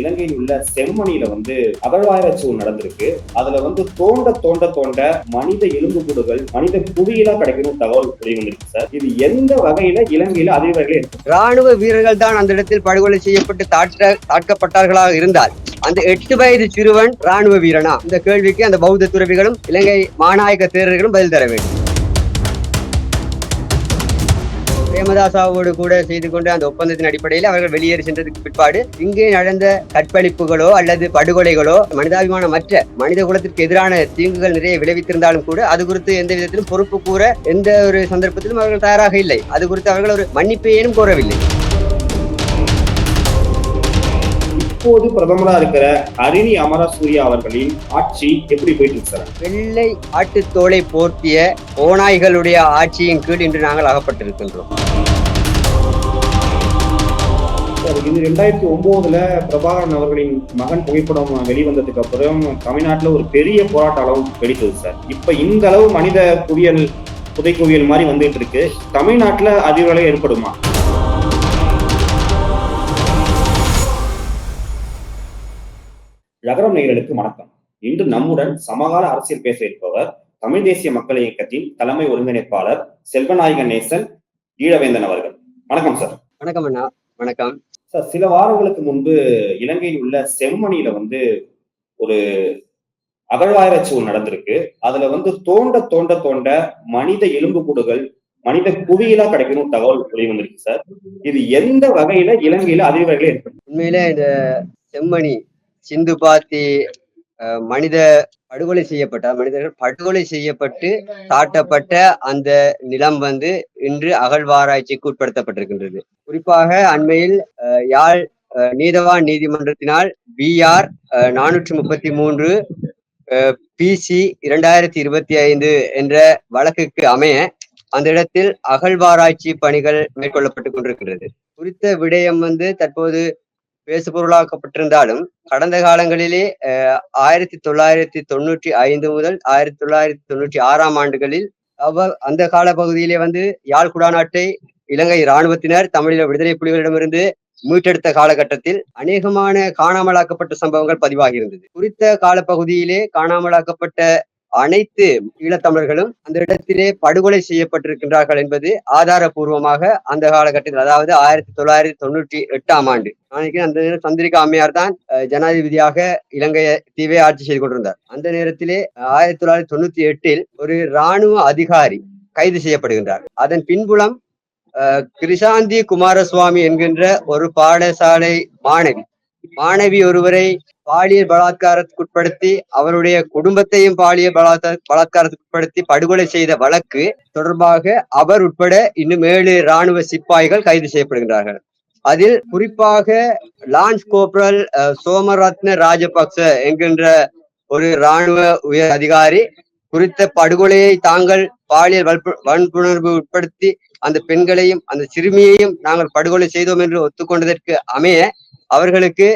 இலங்கையில் உள்ள செம்மணியில வந்து அகழ்வாராய்ச்சி நடந்திருக்கு. அதுல வந்து தோண்ட தோண்ட தோண்ட மனித எலும்புக்கூடுகள் மனித குவியலா கிடைக்கணும் தகவல் வெளிவந்திருக்கு சார். இது எந்த வகையில இலங்கையில அதிகாரிகள் ராணுவ வீரர்கள் தான் அந்த இடத்தில் படுகொலை செய்யப்பட்டு தாட்ட தாக்கப்பட்டார்களாக இருந்தால் அந்த எட்டு வயது சிறுவன் ராணுவ வீரனா? இந்த கேள்விக்கு அந்த பௌத்த துறவிகளும் இலங்கை மாநாயக தேரர்களும் பதில் தர வேண்டும். பிரேமதாசாவோடு கூட செய்து கொண்ட அந்த ஒப்பந்தத்தின் அடிப்படையில் அவர்கள் வெளியேறி சென்றதுக்கு பிற்பாடு இங்கே நடந்த கற்பழிப்புகளோ அல்லது படுகொலைகளோ மனிதாபிமானமற்ற மனித குலத்திற்கு எதிரான தீங்குகள் நிறைய விளைவித்திருந்தாலும் கூட அது குறித்து எந்த விதத்திலும் பொறுப்பு கூற எந்த ஒரு சந்தர்ப்பத்திலும் அவர்கள் தயாராக இல்லை. அது குறித்து அவர்கள் ஒரு மன்னிப்பையேனும் கோரவில்லை. இப்போது பிரதமரா இருக்கிற ஹரிணி அமரசூரியா அவர்களின் ஆட்சி எப்படி போயிட்டு இருக்கு வெள்ளை ஆட்டுத்தோலை போர்த்திய ஓநாய்களுடைய ஆட்சியின் கீழ் இன்று நாங்கள் அகப்பட்டிருக்கின்றோம். இது ரெண்டாயிரத்தி ஒன்பதுல பிரபாகரன் அவர்களின் மகன் புகைப்படம் வெளிவந்ததுக்கு அப்புறம் தமிழ்நாட்டுல ஒரு பெரிய போராட்ட அளவு வெடித்தது சார். இப்ப இந்த அளவு மனித குவியல் புதை குவியல் மாதிரி வந்துட்டு இருக்கு தமிழ்நாட்டுல அதிர்வலை ஏற்படுமா? நகரம் நேயர்களுக்கு வணக்கம். இன்று நம்முடன் சமகால அரசியல் பேச இருப்பவர் தமிழ் தேசிய மக்கள் இயக்கத்தின் தலைமை ஒருங்கிணைப்பாளர் செல்வநாயகன் நேசன் ஈழவேந்தன் அவர்கள். வணக்கம் சார். வணக்கம் அண்ணா. வணக்கம். சார் சில வாரங்களுக்கு முன்பு இலங்கையில் உள்ள செம்மணியில வந்து ஒரு அகழ்வாராய்ச்சி ஒன்று நடந்திருக்கு. அதுல வந்து தோண்ட தோண்ட தோண்ட மனித எலும்புக்கூடுகள் மனித குவியலா கிடைக்கணும் தகவல் வெளிவந்திருக்கு சார் இது எந்த வகையில இலங்கையில அதிர்வர்கள் ஏற்படுத்தும் உண்மையில இந்த செம்மணி சிந்து பாத்தி மனித படுகொலை செய்யப்பட்ட மனிதர்கள் படுகொலை செய்யப்பட்டு தாட்டப்பட்ட அந்த நிலம் வந்து இன்று அகழ்வாராய்ச்சிக்கு உட்படுத்தப்பட்டிருக்கின்றது. குறிப்பாக அண்மையில் யாழ் அஹ், நீதவான் நீதிமன்றத்தினால் பிஆர் நானூற்றி முப்பத்தி மூன்று பிசி இரண்டாயிரத்தி இருபத்தி ஐந்து என்ற வழக்குக்கு அமைய அந்த இடத்தில் அகழ்வாராய்ச்சி பணிகள் மேற்கொள்ளப்பட்டுக் கொண்டிருக்கிறது குறித்த விடயம் வந்து தற்போது பேசுபொருளாக்கப்பட்டிருந்தாலும் கடந்த காலங்களிலே அஹ், ஆயிரத்தி தொள்ளாயிரத்தி தொண்ணூற்றி ஐந்து முதல் ஆயிரத்தி தொள்ளாயிரத்தி தொண்ணூற்றி ஆறாம் ஆண்டுகளில் அவ அந்த கால பகுதியிலே வந்து யாழ் குடாநாட்டை இலங்கை இராணுவத்தினர் தமிழீழ விடுதலை புலிகளிடமிருந்து மீட்டெடுத்த காலகட்டத்தில் அநேகமான காணாமலாக்கப்பட்ட சம்பவங்கள் பதிவாகி இருந்தது குறித்த காலப்பகுதியிலே காணாமலாக்கப்பட்ட அனைத்து ஈழத்தமிழர்களும் அந்த இடத்திலே படுகொலை செய்யப்பட்டிருக்கின்றார்கள் என்பது ஆதாரபூர்வமாக அந்த காலகட்டத்தில் அதாவது ஆயிரத்தி தொள்ளாயிரத்தி தொண்ணூற்றி எட்டாம் ஆண்டு. அன்னைக்கு அந்த நேரம் சந்திரிகா அம்மையார் தான் ஜனாதிபதியாக இலங்கை தீவை ஆட்சி செய்து கொண்டிருந்தார். அந்த நேரத்திலே ஆயிரத்தி தொள்ளாயிரத்தி தொண்ணூத்தி எட்டில் ஒரு இராணுவ அதிகாரி கைது செய்யப்படுகின்றார். அதன் பின்புலம் அஹ், கிருஷாந்தி குமாரசுவாமி என்கின்ற ஒரு பாடசாலை மாணவி மாணவி ஒருவரை பாலியல் பலாத்காரத்துக்குட்படுத்தி அவருடைய குடும்பத்தையும் பாலியல் பலாத்கா பலாத்காரத்துக்குட்படுத்தி படுகொலை செய்த வழக்கு தொடர்பாக அவர் உட்பட இன்னும் ஏழு இராணுவ சிப்பாய்கள் கைது செய்யப்படுகின்றார்கள். அதில் குறிப்பாக லான்ஸ் கோப்ரல் சோமரத்ன ராஜபக்ச என்கின்ற ஒரு இராணுவ உயர் அதிகாரி குறித்த படுகொலையை தாங்கள் பாலியல் வன்பு வன்புணர்வு உட்படுத்தி அந்த பெண்களையும் அந்த சிறுமியையும் நாங்கள் படுகொலை செய்தோம் என்று ஒத்துக்கொண்டதற்கு அமைய அவர்களுக்கு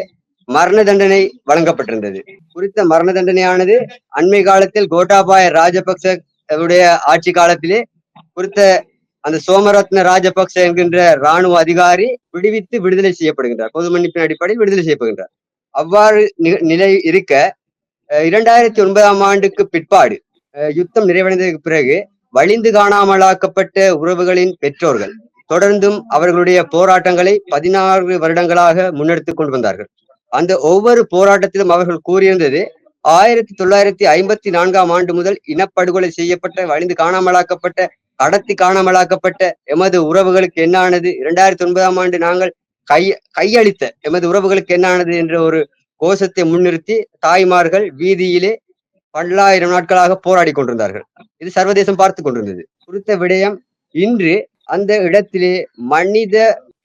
மரண தண்டனை வழங்கப்பட்டிருந்தது. குறித்த மரண தண்டனையானது அண்மை காலத்தில் கோட்டாபாய ராஜபக்ச ஆட்சி காலத்திலே குறித்த அந்த சோமரத்ன ராஜபக்ச என்கின்ற இராணுவ அதிகாரி விடுவித்து விடுதலை செய்யப்படுகின்றார். பொது மன்னிப்பின் அடிப்படையில் விடுதலை செய்யப்படுகின்றார். அவ்வாறு நிலை இருக்க அஹ், இரண்டாயிரத்தி ஒன்பதாம் ஆண்டுக்கு பிற்பாடு அஹ், யுத்தம் நிறைவடைந்ததற்கு பிறகு வலிந்து காணாமலாக்கப்பட்ட உறவுகளின் பெற்றோர்கள் தொடர்ந்தும் அவர்களுடைய போராட்டங்களை பதினாறு வருடங்களாக முன்னெடுத்துக் கொண்டு வந்தார்கள். அந்த ஒவ்வொரு போராட்டத்திலும் அவர்கள் கூறியிருந்தது ஆயிரத்தி தொள்ளாயிரத்தி ஐம்பத்தி நான்காம் ஆண்டு முதல் இனப்படுகொலை செய்யப்பட்ட வலிந்து காணாமலாக்கப்பட்ட கடத்தி காணாமலாக்கப்பட்ட எமது உறவுகளுக்கு என்னானது? இரண்டாயிரத்தி ஒன்பதாம் ஆண்டு நாங்கள் கை கையளித்த எமது உறவுகளுக்கு என்னானது? என்ற ஒரு கோஷத்தை முன்னிறுத்தி தாய்மார்கள் வீதியிலே பல்லாயிரம் நாட்களாக போராடி கொண்டிருந்தார்கள். இது சர்வதேசம் பார்த்து கொண்டிருந்தது. குறித்த விடயம் இன்று அந்த இடத்திலே மனித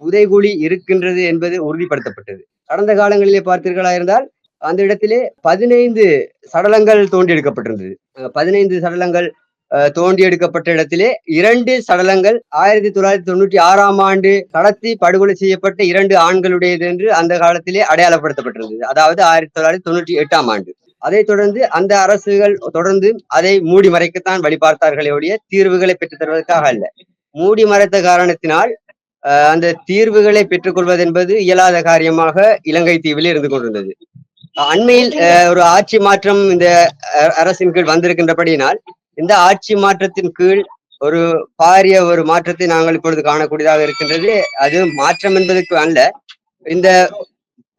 புதைகுழி இருக்கின்றது என்பது உறுதிப்படுத்தப்பட்டது. கடந்த காலங்களிலே பார்த்தீர்களா இருந்தால் அந்த இடத்திலே பதினைந்து சடலங்கள் தோண்டி எடுக்கப்பட்டிருந்தது பதினைந்து சடலங்கள் அஹ், தோண்டி எடுக்கப்பட்ட இடத்திலே இரண்டு சடலங்கள் ஆயிரத்தி தொள்ளாயிரத்தி தொண்ணூற்றி ஆறாம் ஆண்டு கடத்தி படுகொலை செய்யப்பட்ட இரண்டு ஆண்களுடையது என்று அந்த காலத்திலே அடையாளப்படுத்தப்பட்டிருந்தது. அதாவது ஆயிரத்தி தொள்ளாயிரத்தி தொண்ணூற்றி எட்டாம் ஆண்டு. அதைத் தொடர்ந்து அந்த அரசுகள் தொடர்ந்து அதை மூடி மறைக்கத்தான் வழி ஒழிய தீர்வுகளை பெற்றுத் தருவதற்காக அல்ல. மூடி மறைத்த காரணத்தினால் அந்த தீர்வுகளை பெற்றுக்கொள்வது என்பது இயலாத காரியமாக இலங்கை தீவில் இருந்து கொண்டிருந்தது. அண்மையில் ஒரு ஆட்சி மாற்றம் இந்த அஹ், அரசின் கீழ் வந்திருக்கின்றபடியினால் இந்த ஆட்சி மாற்றத்தின் கீழ் ஒரு பாரிய ஒரு மாற்றத்தை நாங்கள் இப்பொழுது காணக்கூடியதாக இருக்கின்றது. அது மாற்றம் என்பதற்கு அல்ல. இந்த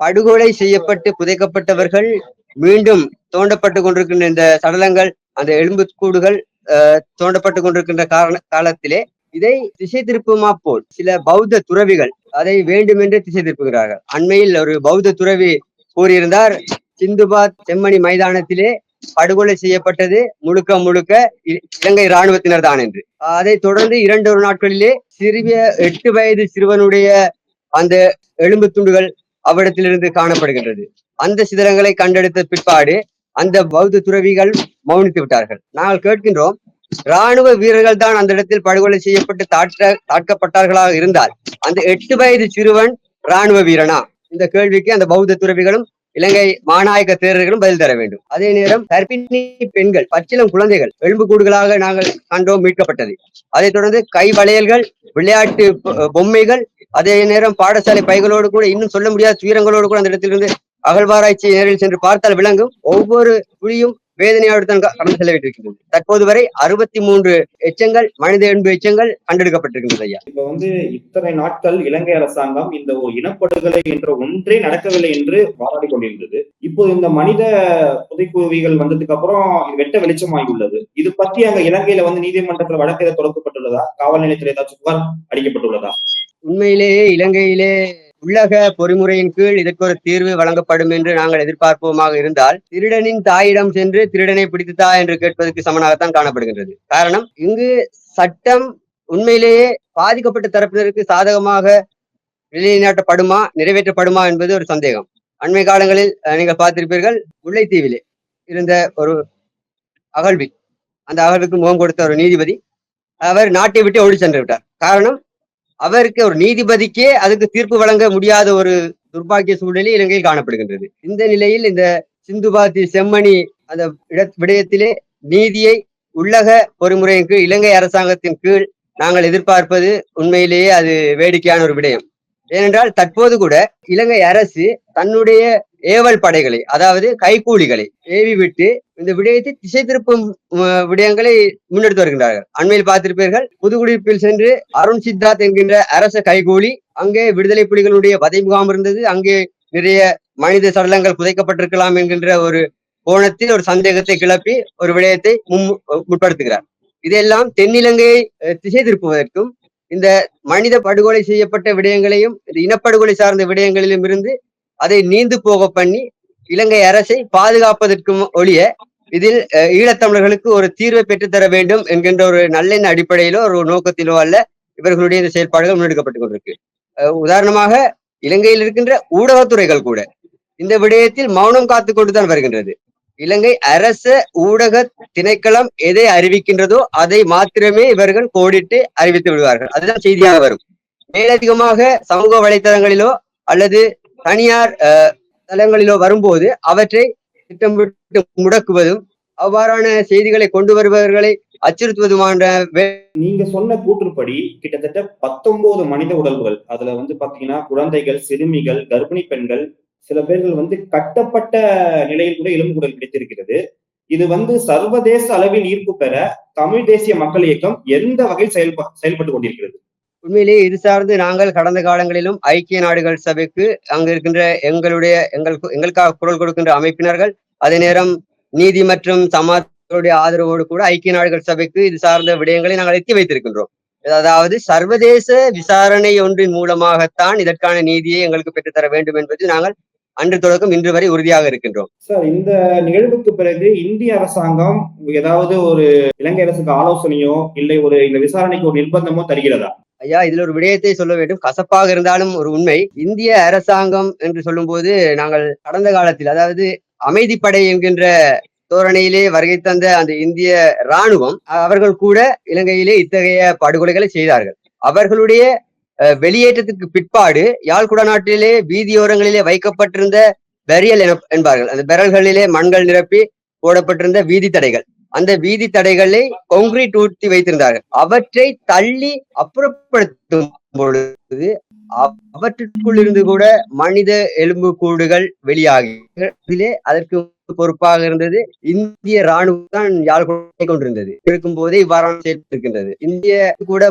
படுகொலை செய்யப்பட்டு புதைக்கப்பட்டவர்கள் மீண்டும் தோண்டப்பட்டு கொண்டிருக்கின்ற இந்த சடலங்கள் அந்த எலும்புக்கூடுகள் அஹ், தோண்டப்பட்டு கொண்டிருக்கின்ற காரண காலத்திலே இதை திசை திருப்புமா போல் சில பௌத்த துறவிகள் அதை வேண்டுமென்றே திசை திருப்புகிறார்கள் அண்மையில் ஒரு பௌத்த துறவி கூறியிருந்தார் சிந்துபாத் செம்மணி மைதானத்திலே படுகொலை செய்யப்பட்டது முழுக்க முழுக்க இ- இலங்கை இராணுவத்தினர் தான் என்று. அதை தொடர்ந்து இரண்டு ஒரு நாட்களிலே சிறிய எட்டு வயது சிறுவனுடைய அந்த எலும்பு துண்டுகள் அவ்விடத்திலிருந்து காணப்படுகின்றது. அந்த சிதறங்களை கண்டெடுத்த பிற்பாடு அந்த பௌத்த துறவிகள் மௌனித்து விட்டார்கள். நாங்கள் கேட்கின்றோம் ராணுவ வீரர்கள் தான் அந்த இடத்தில் படுகொலை செய்யப்பட்டு தாட்ட தாக்கப்பட்டார்களாக இருந்தால் அந்த எட்டு வயது சிறுவன் ராணுவ வீரனா? இந்த கேள்விக்கு அந்த பௌத்த துறவிகளும் இலங்கை மாநாயக தேரர்களும் பதில் தர வேண்டும். அதே நேரம் கர்ப்பிணி பெண்கள் பச்சிலம் குழந்தைகள் எலும்புக்கூடுகளாக நாங்கள் கண்டோம் மீட்கப்பட்டது. அதைத் தொடர்ந்து கை வளையல்கள் விளையாட்டு பொம்மைகள் அதே நேரம் பாடசாலை பைகளோடு கூட இன்னும் சொல்ல முடியாத துயரங்களோடு கூட அந்த இடத்திலிருந்து அகழ்வாராய்ச்சி நேரில் சென்று பார்த்தால் விளங்கும். ஒவ்வொரு புலியும் வேதனையோடு தான் கடந்து செல்ல வேண்டியிருக்கிறது தற்போது வரை அறுபத்தி மூன்று எச்சங்கள் மனித எலும்பு எச்சங்கள் கண்டெடுக்கப்பட்டிருக்கின்றது ஐயா. இப்ப வந்து இத்தனை நாட்கள் இலங்கை அரசாங்கம் இந்த இனப்படுகொலை என்ற ஒன்றே நடக்கவில்லை என்று வாதாடி கொண்டிருந்தது. இப்போது இந்த மனித புதைக்குவிகள் வந்ததுக்கு அப்புறம் வெட்ட வெளிச்சமாகி உள்ளது இது பத்தி அங்க இலங்கையில வந்து நீதிமன்றத்தில் வழக்கு தொடக்கப்பட்டுள்ளதா? காவல் நிலையத்தில் ஏதாச்சும் புகார் அளிக்கப்பட்டுள்ளதா? உண்மையிலேயே இலங்கையிலே உள்ளக பொறிமுறையின் கீழ் இதற்கு ஒரு தீர்வு வழங்கப்படும் என்று நாங்கள் எதிர்பார்ப்போமாக இருந்தால் திருடனின் தாயிடம் சென்று திருடனை பிடித்துதா என்று கேட்பதற்கு சமனாகத்தான் காணப்படுகின்றது. காரணம் இங்கு சட்டம் உண்மையிலேயே பாதிக்கப்பட்ட தரப்பினருக்கு சாதகமாக நிலைநாட்டப்படுமா நிறைவேற்றப்படுமா என்பது ஒரு சந்தேகம். அண்மை காலங்களில் அஹ், நீங்கள் பார்த்திருப்பீர்கள் முல்லைத்தீவிலே இருந்த ஒரு அகழ்வி அந்த அகழ்வுக்கு முகம் கொடுத்த ஒரு நீதிபதி அவர் நாட்டை விட்டு ஓடி சென்று விட்டார். காரணம் அவருக்கு ஒரு நீதிபதிக்கே அதுக்கு தீர்ப்பு வழங்க முடியாத ஒரு துர்பாக்கிய சூழ்நிலை இலங்கையில் காணப்படுகின்றது. இந்த நிலையில் இந்த சிந்துபாத்தி செம்மணி அந்த இட- விடயத்திலே நீதியை உள்ளக பொறிமுறையின் கீழ் இலங்கை அரசாங்கத்தின் கீழ் நாங்கள் எதிர்பார்ப்பது உண்மையிலேயே அது வேடிக்கையான ஒரு விடயம். ஏனென்றால் தற்போது கூட இலங்கை அரசு தன்னுடைய ஏவல் படைகளை அதாவது கைக்கூலிகளை ஏவி விட்டு இந்த விடயத்தை திசை திருப்பும் விடயங்களை முன்னெடுத்து வருகின்றார்கள். அண்மையில் பார்த்திருப்பீர்கள் புதுக்குடியிருப்பில் சென்று அருண் சித்தார்த் என்கின்ற அரச கைகூலி அங்கே விடுதலை புலிகளுடைய வதை முகாம் இருந்தது. அங்கே நிறைய மனித சடலங்கள் புதைக்கப்பட்டிருக்கலாம் என்கின்ற ஒரு கோணத்தில் ஒரு சந்தேகத்தை கிளப்பி ஒரு விடயத்தை முன் முற்படுத்துகிறார். இதெல்லாம் தென்னிலங்கையை திசை திருப்புவதற்கும் இந்த மனித படுகொலை செய்யப்பட்ட விடயங்களையும் இந்த இனப்படுகொலை சார்ந்த விடயங்களிலும் இருந்து அதை நீந்து போக பண்ணி இலங்கை அரசை பாதுகாப்பதற்கும் ஒழிய இதில் ஈழத்தமிழர்களுக்கு ஒரு தீர்வை பெற்றுத்தர வேண்டும் என்கின்ற ஒரு நல்லெண்ண அடிப்படையிலோ ஒரு நோக்கத்திலோ அல்ல இவர்களுடைய இந்த செயல்பாடுகள் முன்னெடுக்கப்பட்டு கொண்டிருக்கு. உதாரணமாக இலங்கையில் இருக்கின்ற ஊடகத்துறைகள் கூட இந்த விடயத்தில் மௌனம் காத்து கொண்டுதான் வருகின்றது. இலங்கை அரச ஊடக திணைக்களம் எதை அறிவிக்கின்றதோ அதை மாத்திரமே இவர்கள் கோடிட்டு அறிவித்து விடுவார்கள். அதுதான் செய்தியாக வரும். மேலதிகமாக சமூக வலைத்தளங்களிலோ அல்லது தனியார் அஹ், தளங்களிலோ வரும்போது அவற்றை திட்டமிட்டு முடக்குவதும் அவ்வாறான செய்திகளை கொண்டு வருபவர்களை அச்சுறுத்துவதுமான வே- நீங்க சொன்ன கூற்றுப்படி கிட்டத்தட்ட பத்தொன்பது மனித உடல்கள் அதுல வந்து பாத்தீங்கன்னா குழந்தைகள் சிறுமிகள் கர்ப்பிணி பெண்கள் சில பேர்கள் வந்து கட்டப்பட்ட நிலையில் கூட எலும்புக்கூடல் கிடைத்திருக்கிறது. இது வந்து சர்வதேச அளவில் ஈர்ப்பு பெற தமிழ் தேசிய மக்கள் இயக்கம் எந்த வகையில் செயல்ப செயல்பட்டு கொண்டிருக்கிறது? உண்மையிலேயே இது சார்ந்து நாங்கள் கடந்த காலங்களிலும் ஐக்கிய நாடுகள் சபைக்கு அங்கு இருக்கின்ற எங்களுடைய எங்கள் எங்களுக்காக குரல் கொடுக்கின்ற அமைப்பினர்கள் அதே நேரம் நீதி மற்றும் சமாஜங்களுடைய ஆதரவோடு கூட ஐக்கிய நாடுகள் சபைக்கு இது சார்ந்த விடயங்களை நாங்கள் எத்தி வைத்திருக்கின்றோம். அதாவது சர்வதேச விசாரணை ஒன்றின் மூலமாகத்தான் இதற்கான நீதியை எங்களுக்கு பெற்றுத்தர வேண்டும் என்பது நாங்கள் அன்று தொடக்கம் இன்று வரை உறுதியாக இருக்கின்றோம். சார் இந்த நிகழ்வுக்கு பிறகு இந்திய அரசாங்கம் ஏதாவது ஒரு இலங்கை அரசுக்கு ஆலோசனையோ இல்லை ஒரு இந்த விசாரணைக்கு ஒரு நிர்பந்தமோ தருகிறதா? ஐயா இதுல ஒரு விடயத்தை சொல்ல வேண்டும். கசப்பாக இருந்தாலும் ஒரு உண்மை. இந்திய அரசாங்கம் என்று சொல்லும்போது நாங்கள் கடந்த காலத்தில் அதாவது அமைதிப்படை என்கின்ற தோரணையிலே வருகை தந்த அந்த இந்திய ராணுவம் அவர்கள் கூட இலங்கையிலே இத்தகைய படுகொலைகளை செய்தார்கள். அவர்களுடைய அஹ், வெளியேற்றத்துக்கு பிற்பாடு யாழ் நாட்டிலே வீதியோரங்களிலே வைக்கப்பட்டிருந்த பெரியல் என்பார்கள். அந்த பெரல்களிலே மண்கள் நிரப்பி போடப்பட்டிருந்த வீதி தடைகள் அந்த வீதி தடைகளை கொங்கிரீட் ஊற்றி வைத்திருந்தார்கள். அவற்றை தள்ளி அப்புறப்படுத்தும் பொழுது அவற்றுக்குள் இருந்து கூட மனித எலும்பு கூடுகள் வெளியாகி அதற்கு பொறுப்பாக இருந்தது. இந்திய ராணுவம் தான் யாழ்ப்பாணத்தை கொண்டிருந்தது இருக்கும் போதே இவ்வாறான செயல்பட்டிருக்கின்றது இந்திய கூட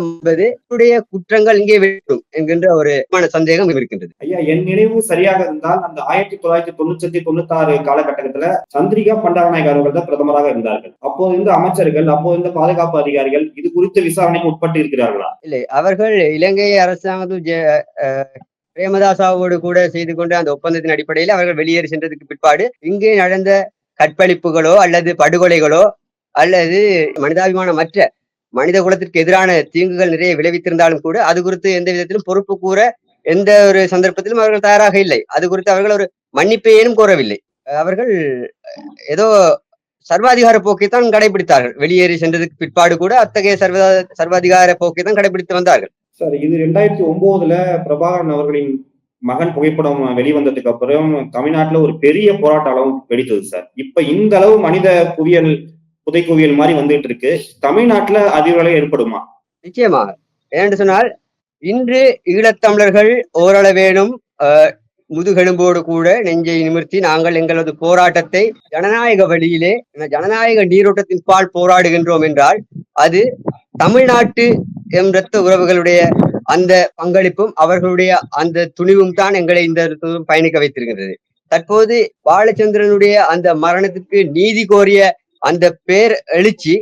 குற்றங்கள் இங்கே வேண்டும் என்கின்ற ஒரு சந்தேகம் இருக்கின்றது. ஐயா என் நினைவு சரியாக இருந்தால் அந்த ஆயிரத்தி தொள்ளாயிரத்தி தொண்ணூத்தி தொண்ணூத்தி ஆறு காலகட்டத்துல சந்திரிகா பண்டாரநாயக் அவர்கள் தான் பிரதமராக இருந்தார்கள். அப்போது இருந்த அமைச்சர்கள் அப்போது இருந்த பாதுகாப்பு அதிகாரிகள் இது குறித்து விசாரணைக்கு உட்பட்டு இருக்கிறார்களா? இல்லை அவர்கள் இலங்கை அரசாங்கத்து ஜெ- அஹ் பிரேமதாசாவோடு கூட செய்து கொண்ட அந்த ஒப்பந்தத்தின் அடிப்படையில் அவர்கள் வெளியேறி சென்றதுக்கு பிற்பாடு இங்கே நடந்த கற்பழிப்புகளோ அல்லது படுகொலைகளோ அல்லது மனிதாபிமான மற்ற மனித குலத்திற்கு எதிரான தீங்குகள் நிறைய விளைவித்திருந்தாலும் கூட அது குறித்து எந்த விதத்திலும் பொறுப்பு கூற எந்த ஒரு சந்தர்ப்பத்திலும் அவர்கள் தயாராக இல்லை. அது குறித்து அவர்கள் ஒரு மன்னிப்பையேனும் கோரவில்லை. அவர்கள் ஏதோ சர்வாதிகார போக்கைத்தான் கடைபிடித்தார்கள். வெளியேறி சென்றதுக்கு பிற்பாடு கூட அத்தகைய சர்வ சர்வாதிகார போக்கை தான் கடைபிடித்து வந்தார்கள். சார் இது ரெண்டாயிரத்தி ஒன்பதுல பிரபாகரன் அவர்களின் மகன் புகைப்படம் வெளிவந்ததுக்கு அப்புறம் தமிழ்நாட்டுல ஒரு பெரிய போராட்ட அளவு வெடித்தது சார். இப்ப இந்த அளவு மனித குவியல் புதை குவியல் மாதிரி வந்துட்டு இருக்கு தமிழ்நாட்டுல அதிர்வலை ஏற்படுமா? நிச்சயமாக ஏனென்று சொன்னால் இன்று ஈழத்தமிழர்கள் ஓரளவேனும் முதுகெலும்போடு கூட நெஞ்சை நிமிர்த்தி நாங்கள் எங்களது போராட்டத்தை ஜனநாயக வழியிலே ஜனநாயக நீரோட்டத்தின் பால் போராடுகின்றோம் என்றால் அது தமிழ்நாட்டு எம் ரத்த உறவுகளுடைய அந்த பங்களிப்பும் அவர்களுடைய அந்த துணிவும் தான் எங்களை இந்த பயணிக்க வைத்திருக்கிறது. தற்போது பாலச்சந்திரனுடைய அந்த மரணத்துக்கு நீதி கோரிய அந்த பேர் எழுச்சி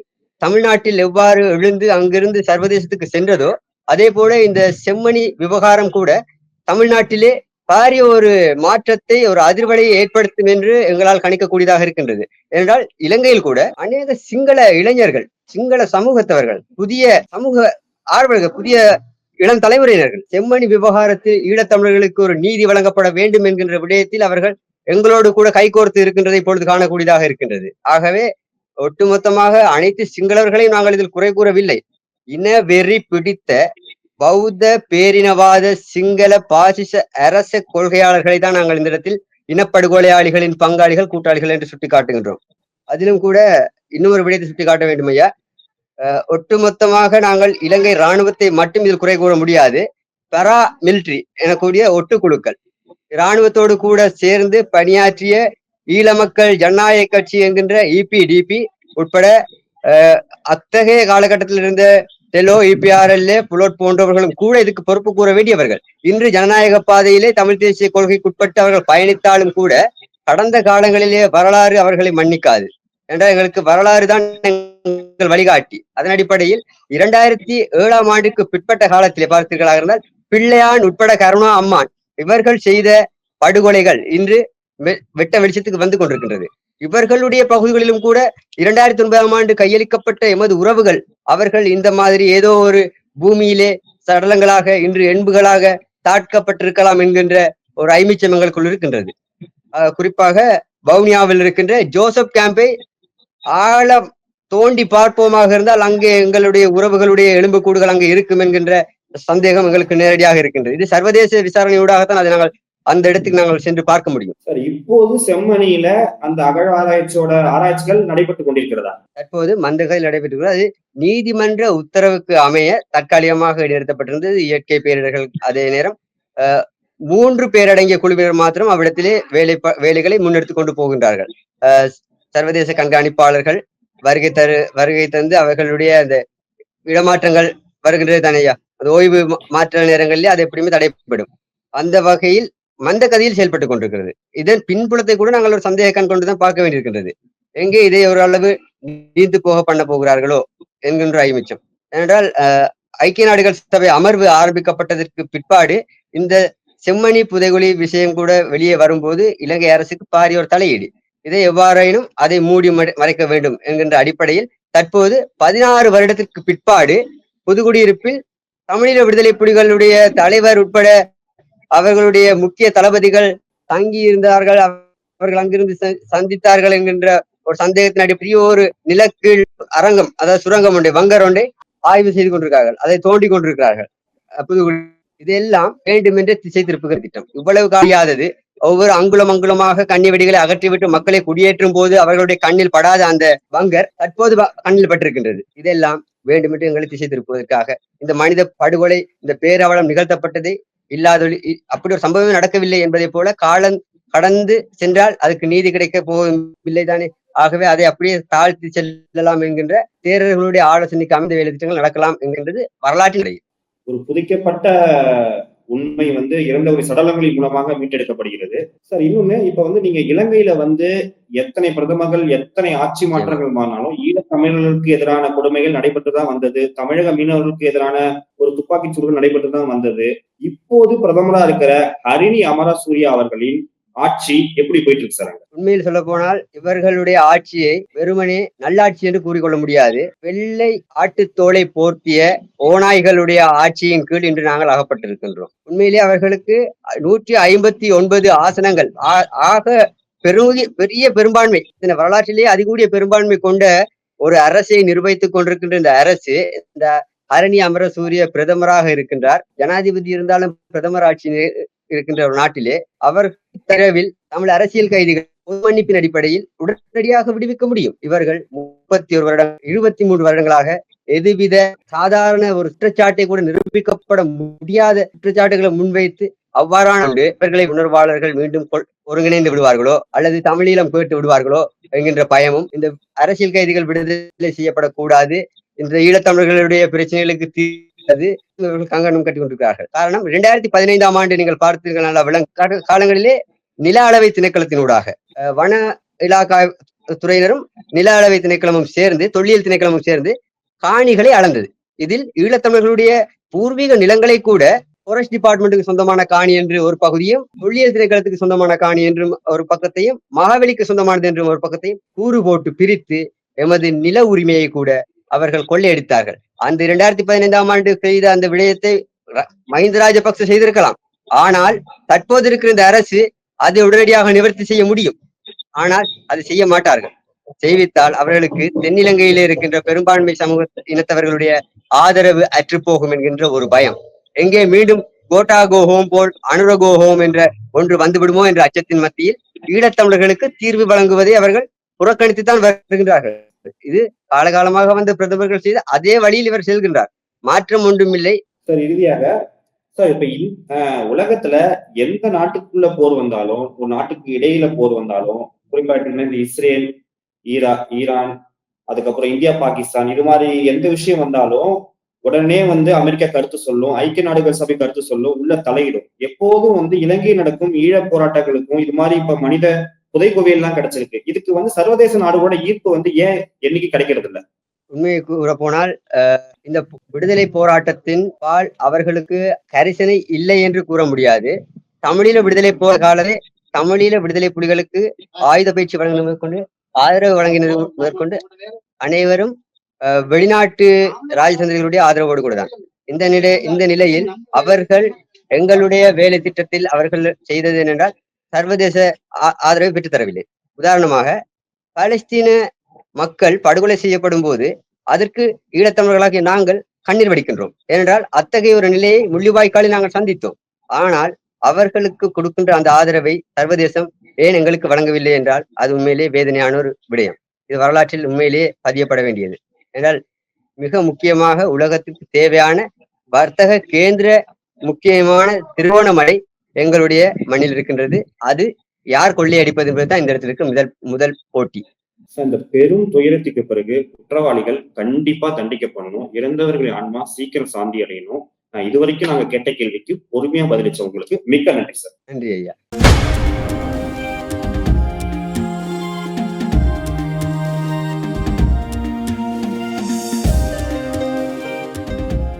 தமிழ்நாட்டில் எவ்வாறு எழுந்து அங்கிருந்து சர்வதேசத்துக்கு சென்றதோ அதே போல இந்த செம்மணி விவகாரம் கூட தமிழ்நாட்டிலே பாரிய ஒரு மாற்றத்தை ஒரு அதிர்வலையை ஏற்படுத்தும் என்று எங்களால் கணிக்கக்கூடியதாக இருக்கின்றது. ஏனென்றால் இலங்கையில் கூட அநேக சிங்கள இளைஞர்கள் சிங்கள சமூகத்தவர்கள் புதிய சமூக ஆர்வலர்கள் புதிய இளம் தலைமுறையினர்கள் செம்மணி விவகாரத்தில் ஈழத்தமிழர்களுக்கு ஒரு நீதி வழங்கப்பட வேண்டும் என்கின்ற விடயத்தில் அவர்கள் எங்களோடு கூட கைகோர்த்து இருக்கின்றதை இப்பொழுது காணக்கூடியதாக இருக்கின்றது. ஆகவே ஒட்டுமொத்தமாக அனைத்து சிங்களவர்களையும் நாங்கள் இதில் குறை கூறவில்லை. இன வெறி பிடித்த பௌத்த பேரினவாத சிங்கள பாசிச அரச கொள்கையாளர்களை தான் நாங்கள் இந்த இடத்தில் இனப்படுகொலையாளிகளின் பங்காளிகள் கூட்டாளிகள் என்று சுட்டிக்காட்டுகின்றோம். அதிலும் கூட இன்னொரு விடயத்தை சுட்டிக்காட்ட வேண்டும் ஐயா ஒட்டுமொத்தமாக நாங்கள் இலங்கை இராணுவத்தை மட்டும் இதில் குறை கூற முடியாது. பரா மிலிட்ரி எனக்கூடிய ஒட்டுக்குழுக்கள். இராணுவத்தோடு கூட சேர்ந்து பணியாற்றிய ஈழ மக்கள் ஜனநாயக கட்சி என்கின்ற இபிடிபி உட்பட அத்தகைய காலகட்டத்தில் இருந்த டெலோ இபிஆர்எல்ஏ புலோட் போன்றவர்களும் கூட இதுக்கு பொறுப்பு கூற வேண்டியவர்கள். இன்று ஜனநாயக பாதையிலே தமிழ் தேசிய கொள்கைக்குட்பட்டு அவர்கள் பயணித்தாலும் கூட கடந்த காலங்களிலே வரலாறு அவர்களை மன்னிக்காது. என்றால் எங்களுக்கு வரலாறு தான் எங்கள் வழிகாட்டி. அதன் அடிப்படையில் இரண்டாயிரத்தி ஏழாம் ஆண்டுக்கு பிற்பட்ட காலத்திலே பார்த்தீர்களாக இருந்தால் பிள்ளையான் உட்பட கருணா அம்மான் இவர்கள் செய்த படுகொலைகள் இன்று வெ- வெட்ட வெளிச்சத்துக்கு வந்து கொண்டிருக்கின்றது. இவர்களுடைய பகுதிகளிலும் கூட இரண்டாயிரத்தி ஒன்பதாம் ஆண்டு கையளிக்கப்பட்ட எமது உறவுகள் அவர்கள் இந்த மாதிரி ஏதோ ஒரு பூமியிலே சடலங்களாக இன்று எண்புகளாக தாட்கப்பட்டிருக்கலாம் என்கின்ற ஒரு ஐமிச்சம் எங்களுக்குள் இருக்கின்றது. குறிப்பாக வவுனியாவில் இருக்கின்ற ஜோசப் கேம்பை ஆழம் தோண்டி பார்ப்போமாக இருந்தால் அங்கே எங்களுடைய உறவுகளுடைய எலும்புக்கூடுகள் அங்கே இருக்கும் என்கின்ற சந்தேகம் எங்களுக்கு நேரடியாக இருக்கின்றது. இது சர்வதேச விசாரணையூடாகத்தான் அதை நாங்கள் அந்த இடத்துக்கு நாங்கள் சென்று பார்க்க முடியும். சார் இப்போது செம்மணியில அந்த அகழ்வாராய்ச்சியோட ஆராய்ச்சிகள் நடைபெற்று கொண்டிருக்கிறதா? தற்போது மந்தகையில் நடைபெற்று அது நீதிமன்ற உத்தரவுக்கு அமைய தற்காலிகமாக இடைநிறுத்தப்பட்டிருந்தது. இயற்கை பேரிடர்கள் அதே நேரம் மூன்று பேரடங்கிய குழுவினர் மாத்திரம் அவ்விடத்திலே வேலை வேலைகளை முன்னெடுத்துக் கொண்டு போகின்றார்கள். அஹ், சர்வதேச கண்காணிப்பாளர்கள் வருகை தரு வருகை தந்து அவர்களுடைய அந்த இடமாற்றங்கள் வருகின்றது தானேயா அது ஓய்வு மா- மாற்ற நேரங்களிலே அது எப்படியுமே தடைப்படும் அந்த வகையில் மந்த கதையில் செயல்பட்டு கொண்டிருக்கிறது. இதன் பின்புலத்தை கூட நாங்கள் ஒரு சந்தேக கண் கொண்டுதான் பார்க்க வேண்டியிருக்கின்றது. எங்கே இதை ஒரு அளவு நீந்து போக பண்ண போகிறார்களோ என்கின்ற ஐமிச்சம். ஏனென்றால் அஹ், ஐக்கிய நாடுகள் சபை அமர்வு ஆரம்பிக்கப்பட்டதற்கு பிற்பாடு இந்த செம்மணி புதைகுழி விஷயம் கூட வெளியே வரும்போது இலங்கை அரசுக்கு பாரிய ஒரு தலையீடு. இதை எவ்வாறாயினும் அதை மூடி மறைக்க வேண்டும் என்கின்ற அடிப்படையில் தற்போது பதினாறு வருடத்திற்கு பிற்பாடு புதுக்குடியிருப்பில் தமிழீழ விடுதலை புலிகளுடைய தலைவர் உட்பட அவர்களுடைய முக்கிய தளபதிகள் தங்கி இருந்தார்கள் அவர்கள் அங்கிருந்து சந்தித்தார்கள் என்கின்ற ஒரு சந்தேகத்தின் அடிப்படையில் ஒரு நிலக்கீழ் அரங்கம் அதாவது சுரங்கம் ஒன்றை வங்கர் ஒன்றை ஆய்வு செய்து கொண்டிருக்கிறார்கள் அதை தோண்டி கொண்டிருக்கிறார்கள். அஹ் புதுக்குடி இதெல்லாம் வேண்டுமென்றே திசை திருப்புகிற திட்டம். இவ்வளவு காலியாதது ஒவ்வொரு அங்குலம் அங்குலமாக கண்ணி வெடிகளை அகற்றிவிட்டு மக்களை குடியேற்றும் போது அவர்களுடைய கண்ணில் படாத அந்த வங்கர் தற்போது கண்ணில் பட்டிருக்கின்றது. இதெல்லாம் வேண்டுமென்று எங்களை திசை திருப்புவதற்காக இந்த மனித படுகொலை இந்த பேரவலம் நிகழ்த்தப்பட்டதை இல்லாத அப்படி ஒரு சம்பவமே நடக்கவில்லை என்பதை போல காலம் கடந்து சென்றால் அதுக்கு நீதி கிடைக்க போகவில்லை தானே? ஆகவே அதை அப்படியே தாழ்த்தி செல்லலாம் என்கின்ற தேரர்களுடைய ஆலோசனைக்கு அமைந்த வேலை திட்டங்கள் நடக்கலாம் என்கின்றது வரலாற்றின் ஒரு புதைக்கப்பட்ட உண்மை வந்து இறந்தவருடைய சடலங்களின் மூலமாக மீட்டெடுக்கப்படுகிறது. சார் இன்னொன்னு இப்ப வந்து நீங்க இலங்கையில வந்து எத்தனை பிரதமர்கள் எத்தனை ஆட்சி மாற்றங்கள் மாறினாலும் ஈழத் தமிழர்களுக்கு எதிரான கொடுமைகள் நடைபெற்றுதான் வந்தது. தமிழக மீனவர்களுக்கு எதிரான ஒரு துப்பாக்கி சூடுகள் நடைபெற்றுதான் வந்தது. இப்போது பிரதமரா இருக்கிற ஹரிணி அமரசூரியா அவர்களின் ஆட்சி எப்படி போயிட்டு இருக்கு சார் உண்மையில் சொல்ல போனால் இவர்களுடைய ஆட்சியை வெறுமனே நல்லாட்சி என்று கூறிக்கொள்ள முடியாது. வெள்ளை ஆட்டுத்தோலை போர்த்திய ஓநாய்களுடைய ஆட்சியின் கீழ் இன்று நாங்கள் அகப்பட்டிருக்கின்றோம். உண்மையிலே அவர்களுக்கு நூற்றி ஐம்பத்தி ஒன்பது ஆசனங்கள் ஆ- ஆக பெருகி பெரிய பெரும்பான்மை இந்த வரலாற்றிலேயே அதிகூடிய பெரும்பான்மை கொண்ட ஒரு அரசை நிர்வகித்துக் கொண்டிருக்கின்ற இந்த அரசு இந்த ஹரணி அமரசூரிய பிரதமராக இருக்கின்றார். ஜனாதிபதி இருந்தாலும் பிரதமர் ஆட்சி இருக்கின்ற ஒரு நாட்டிலே அவர் தரவில் தமிழ் அரசியல் கைதிகள் பொது மன்னிப்பின் அடிப்படையில் உடனடியாக விடுவிக்க முடியும். இவர்கள் முப்பத்தி ஒரு வருடம் இருபத்தி மூன்று வருடங்களாக எதுவித சாதாரண ஒரு குற்றச்சாட்டை கூட நிரூபிக்கப்பட முடியாத குற்றச்சாட்டுகளை முன்வைத்து அவ்வாறான இவர்களை உணர்வாளர்கள் மீண்டும் கொள்- ஒருங்கிணைந்து விடுவார்களோ அல்லது தமிழீழம் கேட்டு விடுவார்களோ என்கின்ற பயமும் இந்த அரசியல் கைதிகள் விடுதலை செய்யப்படக்கூடாது. இந்த ஈழத்தமிழர்களுடைய பிரச்சனைகளுக்கு தீர்வது இவர்கள் கங்கணம் கட்டி கொண்டிருக்கிறார்கள் காரணம் இரண்டாயிரத்தி பதினைந்தாம் ஆண்டு நீங்கள் பார்த்தீர்கள் விளங்க காலங்களிலே நில அளவை திணைக்களத்தினூடாக வன இலாக்கா துறையினரும் நில அளவை திணைக்களமும் சேர்ந்து தொல்லியல் திணைக்களமும் சேர்ந்து காணிகளை அளந்தது. இதில் ஈழத்தமிழர்களுடைய பூர்வீக நிலங்களை கூட ஃபாரஸ்ட் டிபார்ட்மெண்ட்டுக்கு சொந்தமான காணி என்று ஒரு பகுதியும் தொல்லியல் திணைக்களத்துக்கு சொந்தமான காணி என்றும் ஒரு பக்கத்தையும் மகாவெளிக்கு சொந்தமானது என்றும் ஒரு பக்கத்தையும் கூறு போட்டு பிரித்து எமது நில உரிமையை கூட அவர்கள் கொள்ளையடித்தார்கள். அந்த இரண்டாயிரத்தி பதினைந்தாம் ஆண்டு செய்த அந்த விடயத்தை மஹிந்த ராஜபக்ச செய்திருக்கலாம். ஆனால் தற்போது இருக்கிற இந்த அரசு அதை உடனடியாக நிவர்த்தி செய்ய முடியும். ஆனால் அது செய்ய மாட்டார்கள். செய்வித்தால் அவர்களுக்கு தென்னிலங்கையிலே இருக்கின்ற பெரும்பான்மை சமூக இனத்தவர்களுடைய ஆதரவு அற்றுப்போகும் என்கின்ற ஒரு பயம். எங்கே மீண்டும் கோட்டா கோஹோம் போல் அனுர என்ற ஒன்று வந்துவிடுமோ என்ற அச்சத்தின் மத்தியில் ஈழத்தமிழர்களுக்கு தீர்வு வழங்குவதை அவர்கள் புறக்கணித்துத்தான் வருகின்றார்கள். இது காலகாலமாக வந்த பிரதமர்கள் செய்த அதே வழியில் இவர் செல்கின்றார். மாற்றம் ஒன்றுமில்லை சார் இறுதியாக சார் இப்ப ஆஹ் உலகத்துல எந்த நாட்டுக்குள்ள போர் வந்தாலும் ஒரு நாட்டுக்கு இடையில போர் வந்தாலும் குறிப்பாட்டு இந்த இஸ்ரேல் ஈரா ஈரான் அதுக்கப்புறம் இந்தியா பாகிஸ்தான் இது மாதிரி எந்த விஷயம் வந்தாலும் உடனே வந்து அமெரிக்கா கருத்து சொல்லும் ஐக்கிய நாடுகள் சபை கருத்து சொல்லும் உள்ள தலையிடும். எப்போதும் வந்து இலங்கை நடக்கும் ஈழப் போராட்டங்களுக்கும் இது மாதிரி இப்ப மனித புதைக்குவியல் கிடைச்சிருக்கு. இதுக்கு வந்து சர்வதேச நாடுகளோட ஈர்ப்பு வந்து ஏன் என்னைக்கு கிடைக்கிறது இல்ல உண்மையை கூற போனால் அஹ், இந்த விடுதலை போராட்டத்தின் பால் அவர்களுக்கு கரிசனை இல்லை என்று கூற முடியாது. தமிழீழ விடுதலை போற காலமே தமிழீழ விடுதலை புலிகளுக்கு ஆயுத பயிற்சி வழங்கின முதற்கொண்டு ஆதரவு வழங்கின மேற்கொண்டு அனைவரும் அஹ், வெளிநாட்டு ராஜதந்திரிகளுடைய ஆதரவோடு கூட தான். இந்த நிலை இந்த நிலையில் அவர்கள் எங்களுடைய வேலை திட்டத்தில் அவர்கள் செய்தது என்னென்றால் சர்வதேச ஆ- ஆதரவை பெற்றுத்தரவில்லை. உதாரணமாக பாலஸ்தீன மக்கள் படுகொலை செய்யப்படும் போது அதற்கு ஈழத்தமிழர்களாகிய நாங்கள் கண்ணீர் வடிக்கின்றோம். ஏனென்றால் அத்தகைய ஒரு நிலையை முள்ளிவாய்க்காலில் நாங்கள் சந்தித்தோம். ஆனால் அவர்களுக்கு கொடுக்கின்ற அந்த ஆதரவை சர்வதேசம் ஏன் எங்களுக்கு வழங்கவில்லை என்றால் அது உண்மையிலேயே வேதனையான ஒரு விடயம். இது வரலாற்றில் உண்மையிலேயே பதியப்பட வேண்டியது. என்றால் மிக முக்கியமாக உலகத்துக்கு தேவையான வர்த்தக கேந்திர முக்கியமான திருவோணமலை எங்களுடைய மண்ணில் இருக்கின்றது. அது யார் கொள்ளையடிப்பது என்பதுதான் இந்த இடத்துல இருக்க முதல் முதல் போட்டி. இந்த பெரும் துயரத்துக்கு பிறகு குற்றவாளிகள் கண்டிப்பா தண்டிக்கப்படணும் இறந்தவர்களின் ஆன்மா சீக்கிரம் சாந்தி அடையணும். இதுவரைக்கும் நாங்க கேட்ட கேள்விக்கு பொறுமையா பதிலளிச்ச உங்களுக்கு மிக்க நன்றி சார் நன்றி ஐயா.